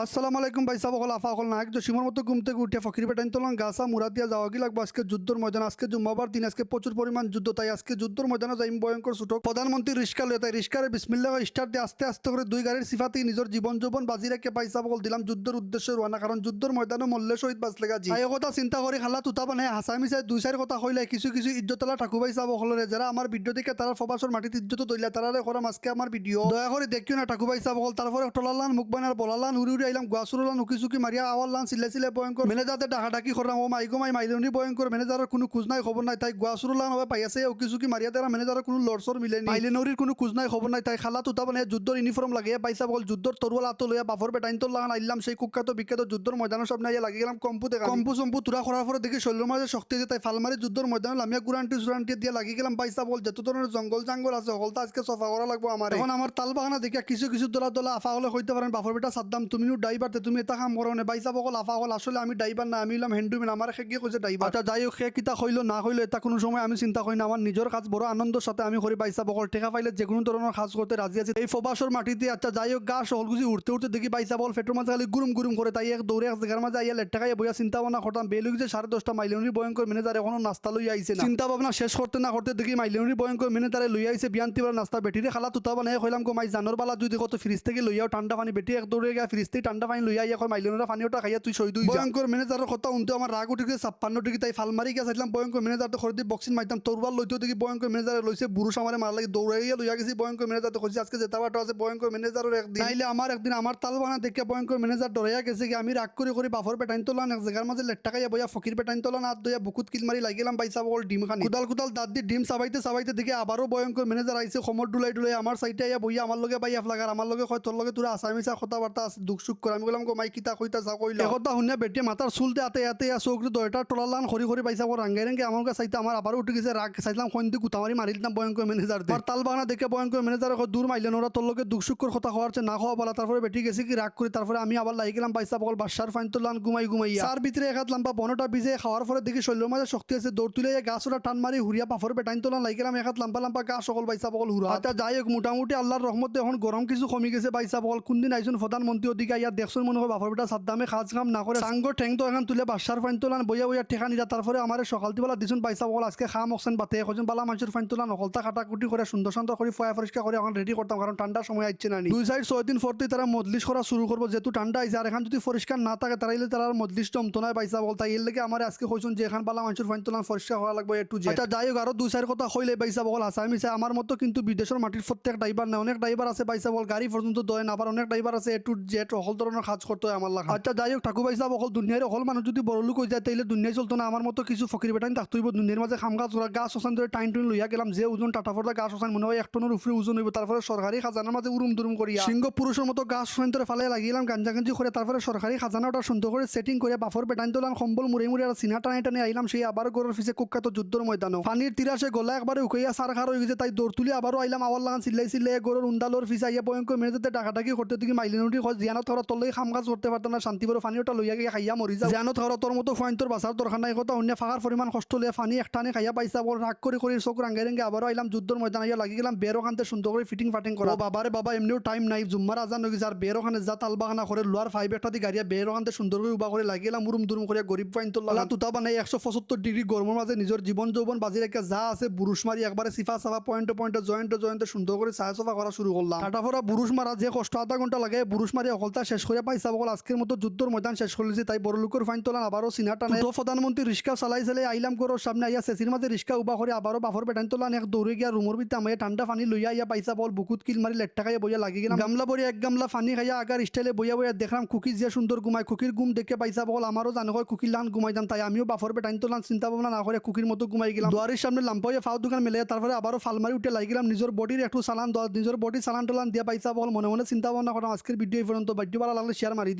আসসালামু আলাইকুম ভাই সাহেব আফা হল নায়ক জসিমর মতো ঘুম থেকে উঠে ফকির বেটাইন তোলান গাছা মুরা দিয়া যাওয়া। কি লাগবো আজকে যুদ্ধর ময়দান, আজকে জুম্মাবার দিন, আজকে প্রচুর পরিমাণ যুদ্ধ, তাই আজকে যুদ্ধর ময়দানে যাইম ভয়ঙ্কর ছুটক। প্রধানমন্ত্রী রিস্কা লয়ে তাই রিস্কারে বিসমিল্লা স্টার্ট দিয়ে আস্তে আস্তে করে দুই গাড়ির সিফাতে নিজের জীবন যৌবন বাজি রেখে ভাই সাহেব দিলাম যুদ্ধের উদ্দেশ্যে রোয়ানা কারণ যুদ্ধর ময়দানে মল্লে শহীদ বাঁচলে গাজি তাই কথা চিন্তা করে, খালা, তুতা বানায় হাসা মিশাই দুই চার কথা কইলে কিছু কিছু ইজ্জতলা ঠাকুর ভাই সাহেব হলরে যারা আমার ভিডিও দেখে তারা ফবাসর মাটিতে ইজ্জত তৈলা তারা করাম আজকে আমার ভিডিও দয়া করে দেখিও না ঠাকুর ভাই সাহেব তারপরে টলালান, মুখ বানার বলালান উড়ি উড়ি আইলাম গুয়াসুরলান উকি চুকি মারিয়া আওয়াল্লান চিল্লে চিল্লে ভয়ঙ্কর মেনেজারতে ডাকা ডাকি করলাম ও মাইগো মাই মাইলনি ভয়ঙ্কর মেনেজারের কোনো খোঁজ নাই খবর নাই। তাই গুয়াসুরলান হবে পাই আছে উকি চুকি মারিয়া তারা মেনেজারের কোনো লড়সর মিলেনি মাইলেনরির কোনো খোঁজ নাই খবর নাই। তাই খালা তুতা মানে যুদ্ধর ইউনিফর্ম লাগিয়ে পাইসা বল যুদ্ধর তরুয়াল আতো লইয়া বাফর বেটাইন তোর লাগান আইলাম সেই কুখ্যাত বিখ্যাত যুদ্ধর ময়দানের সব নাই লাগি গেলাম কম্পু দেখা কম্পু চম্পু তুরা করার পরে দেখি শৈলের মাঝে শক্তি আছে। তাই ফালমারি যুদ্ধর ময়দানে লামিয়া গুরান্টি সুরান্টি দিয়ে লাগি গেলাম। পাইসা বল যত ধরনের জঙ্গল জাঙ্গল আছে। হলতা আজকে সফা করা লাগবো আমার এখন আমার তাল বাগানা দেখে কিছু কিছু দোলা দোলা আফা হলে হইতে পারেন বাফর বেটা সাদ্দাম তুমিও ড্রাইভার তুমি এটা কাম করো না? বাইসা বকল আফা হল আসলে আমি ড্রাইভার না আমি হলাম হ্যান্ডুমিন আমার খেগে কইছে ড্রাইভার আচ্ছা যাই হোক সে কিতা হইল না হইল এটা কোনো সময় আমি চিন্তা করি না আমার নিজের কাজ বড় আনন্দের সাথে আমি করি বাইসা বকল টেকা পাইলে যে কোনো ধরনের কাজ করতে রাজি আছি। এই ফবাসর মাটিতে আচ্ছা যাই হোক গা সহল গুছি উঠতে উঠতে দেখি বাইসা বল ফেটোর মাঝে খালি গুরুম গুরুম করে তাই এক দৌড়ে এক জায়গার মাঝে আইয়া লেট টাকাই বইয়া চিন্তা ভাবনা করতাম বেলুক যে সাড়ে দশটা মাইলিয়নি ভয়ঙ্কর ম্যানেজার এখনও নাস্তা লই আইছে না। চিন্তা ভাবনা শেষ করতে না করতে দেখি মাইলিয়নি ভয়ঙ্কর ম্যানেজারে লই আইছে বিয়ান্তি বেলা নাস্তা বেটিরে খালা তুতা বানাই কইলাম গো মাই জানোর বালা যদি কত ফ্রিজ থেকে লইয়াও ঠান্ডা পানি বেটি এক দৌড়ে গিয়া ফ্রিজ থেকে ঠান্ডা পানি লইয়া ইয়া কয় মাইলিয়নরা পানি ওটা খাইয়া তুই শহীদ ভয়ঙ্কর ম্যানেজারের কথা উনতে আমার রাগ উঠে গেছে ছাপ্পান্ন ডিগ্রি তাই ফালমারি গিয়া চাইলাম ভয়ঙ্কর ম্যানেজার তো খরদি বক্সিং মাইতাম তোরবার লইতেও দেখি ভয়ঙ্কর ম্যানেজারে লইছে বুরুষ আমার মার লাগি দৌড়াইয়া লইয়া গেছি ভয়ঙ্কর ম্যানেজার তো কইছি আজকে যেতে বাটো আছে ভয়ঙ্কর ম্যানেজারের একদিন। নাইলে আমার একদিন আমার তাল বানা দেখে ভয়ঙ্কর ম্যানেজার ডরাইয়া গেছে কি আমি রাগ করে করে বাফর পেটাইন তোলান এক জায়গার মাঝে লেট টাকাইয়া বইয়া ফকির পেটাইন তোলান আর দইয়া বুকুত কিল মারি লাগিলাম পাইসা বল ডিম খানি। কুদাল কুদাল দাঁত দিয়ে ডিম চাবাইতে চাবাইতে দেখে আবারও ভয়ঙ্কর ম্যানেজার আইছে সমর ডুলাই ডুলাই আমার সাইডে আইয়া বইয়া আমার লগে বাইয়া ফ্লাগার আমার লগে কয় তোর লগে তোরা আসামিসা কথা বার্তা আছে দুঃখ সুখ করে আমি বললাম গো মাই কিতা কইতা যা কইল? কথা শুনিয়া বেটিয়ে মাথার চুলতে আতে আতে চৌকরি দয়টা টলালান খরি খরি পাইসা বড় রাঙ্গাই রাঙ্গে আমার কাছে চাইতে আমার আবারও উঠে গেছে রাগ চাইলাম খন্দি কুতামারি মারি দিলাম ভয়ঙ্কর ম্যানেজার আর তাল বাগানা দেখে ভয়ঙ্কর ম্যানেজার দূর মাইলেন ওরা তোর লগে দুঃখ সুখ কথা হওয়ার না খাওয়া বলা তারপরে বেটি গেছি কি রাগ করি তারপরে আমি আবার লাগি গেলাম পাইসা বল বাসার ফাইন তোলান ঘুমাই ঘুমাইয়া তার ভিতরে এক হাত লাম্বা বনটা ভিজে খাওয়ার পরে দেখি শৈলের মাঝে শক্তি আছে দৌড় তুলে গাছ ওরা টান মারি হুরিয়া পাফর বেটাইন তোলান লাগি গেলাম এক হাত লাম্বা লাম্বা গাছ সকল পাইসা বল হুরা আচ্ছা যাই হোক মোটামুটি আল্লাহর রহমতে এখন গরম কিছু কমি গেছে পাইসা বল কোনদিন আইসুন প্রধানমন্ত্রী ওদিকে ইয়ার দেখছুন মনে হয় বাফর বেটা সাদ্দামে খাজ কাম না করে সাঙ্গ ঠেং তো এখন তুলে বাসার ফাইন তোলান বইয়া বইয়া ঠেকা নিরা তারপরে আমার সকাল দিবেলা দিছুন পাইসা বল আজকে খাম অকসেন বাতে এখন বালা মানুষের ফাইন তোলান অকলতা কাটাকুটি করে সুন্দর সুন্দর করে ফয়া পরিষ্কার করে এখন রেডি করতাম কারণ ঠান্ডার সময় আইছে না। দুই সাইড ছয় দিন পরতেই তারা মজলিশ করা শুরু করব যেহেতু ঠান্ডা আইছে আর এখন যদি পরিষ্কার না থাকে তারাইলে তারা মজলিশ জমতো না পাইসা বল তাই এর লেগে আমার আজকে কইছুন যে এখান বালা মানুষের ফাইন তোলান পরিষ্কার হওয়া লাগবে একটু যে আচ্ছা যাই হোক আরও দুই সাইড কথা হইলে পাইসা বল আসামি চাই আমার মতো কিন্তু বিদেশের মাটির প্রত্যেক ড্রাইভার না অনেক ড্রাইভার আছে পাইসা বল গাড়ি পর্যন্ত দয় না আবার অনেক ড্রাইভার আছে একটু জেট অকল ধরনের কাজ করতে হয় আমার লাগা আচ্ছা যাই হোক ঠাকু পাইসা অকল দুনিয়ার অকল মানুষ যদি বড় লোক হয়ে যায় তাইলে দুনিয়ায় চলতো না। আমার মতো কিছু ফকির বেটাইন থাকতে হইব দুনিয়ার মাঝে খাম গাছ ওরা গাছ ওসান ধরে টাইম টুইন লইয়া গেলাম। যে ওজন টাটা ফটা গাছ ওসান মনে হয় এক টনের উপরে ওজন হইব। তারপরে সরকারি খাজানার মাঝে উরুম দুরুম করিয়া সিংহ পুরুষের মতো গাছ ওসান ধরে ফালাই লাগিলাম গাঞ্জা গাঞ্জি করে তারপরে সরকারি খাজানাটা সুন্দর করে সেটিং করে বাফর বেটাইন তোলাম সম্বল মুড়ে মুড়ে আর সিনা টানে টানে আইলাম সেই আবার গরুর ফিসে কুখ্যাত যুদ্ধর ময়দানও পানির তিরাসে গলা একবারে উকাইয়া সার খার হয়ে গেছে। তাই দৌড় তুলি আবারও আইলাম আবার লাগান চিল্লাই চিল্লাই গরুর উন্দালোর ফিসে আইয়া ভয়ঙ্কর মেরে যেতে ডাকাডাকি করতে দিকে মাইলিনুটি খোঁজ থরা তলে খাম কাজ করতে পারতাম না শান্তি বড় পানি ওটা লইয়া গিয়ে খাইয়া মরি যা জিয়ানত থরা তোর মতো ফাইন তোর বাসার দরকার নাই কথা অন্য ফাঁকার পরিমাণ কষ্ট লিয়ে পানি একটানে খাইয়া পাইসা বল রাগ করে করে চোখ রাঙ্গাই রেঙ্গে আবারও আইলাম যুদ্ধর ময়দান আইয়া লাগি গেলাম বেরো খানতে সুন্দর করে ফিটিং ফাটিং করা বাবারে বাবা এমনিও টাইম নাই জুম্মার আজান গেছে আর বেরো খানে যা তাল বাগানা করে লোয়ার ফাইভ একটা দিয়ে গাড়িয়া বেরো খানতে সুন্দর করে উবা করে লাগি গেলাম মুরুম দুরুম করে গরিব ফাইন তো লালা তুতা বানাই একশো পঁচাত্তর ডিগ্রি গরমের মাঝে নিজের জীবন যৌবন বাজি রেখে যা আছে বুরুষ মারি একবারে সিফা সাফা পয়েন্টে পয়েন্টে জয়েন্টে জয়েন্টে সুন্দর করে সাহা সফা করা শুরু করলাম কাটাফোরা বুরুষ মারা যে কষ্ট আধা ঘণ্টা লাগে বুরুষ মারি অকলতা শেষ করে পাইসা বকল আজকের মতো যুদ্ধর ময়দান শেষ করেছি তাই বড় লোকের ফাইন তোলান আবারও সিনা টানে। তো প্রধানমন্ত্রী রিক্সা চালাই চালাই আইলাম করো সামনে আইয়া সেসির মাঝে রিক্সা উবা করে আবারও বাফর বেটান তোলান। এক দৌড়ে গিয়া রুমর ভিতরে আমি ঠান্ডা পানি লইয়া আইয়া পাইসা বল বুকুত কিল মারি লেট্টা খাইয়া বইয়া লাগি গেলাম। গামলা বড়ি এক গামলা পানি খাইয়া আগার স্টাইলে বইয়া বইয়া দেখলাম কুকি যে সুন্দর ঘুমায় কুকির ঘুম দেখে পাইসা বল আমারও জানো হয় কুকির লান ঘুমাই যাম। তাই আমিও বাফর বেটাইন তোলান। চিন্তা ভাবনা না করে কুকির মতো ঘুমাই গেলাম। দুয়ারের সামনে লাম্পাইয়া ফাও দোকান মেলে তারপরে আবারও ফালমারি উঠে লাগিলাম নিজের বডির একটু সালান দেওয়া নিজের বডি সালান টোলান দিয়া পাইসা বল মনে মনে চিন্তা ভাবনা করাম আজকের ভিডিও এই পর্যন্ত বাদ্য ভালো লাগলে শেয়ার মারি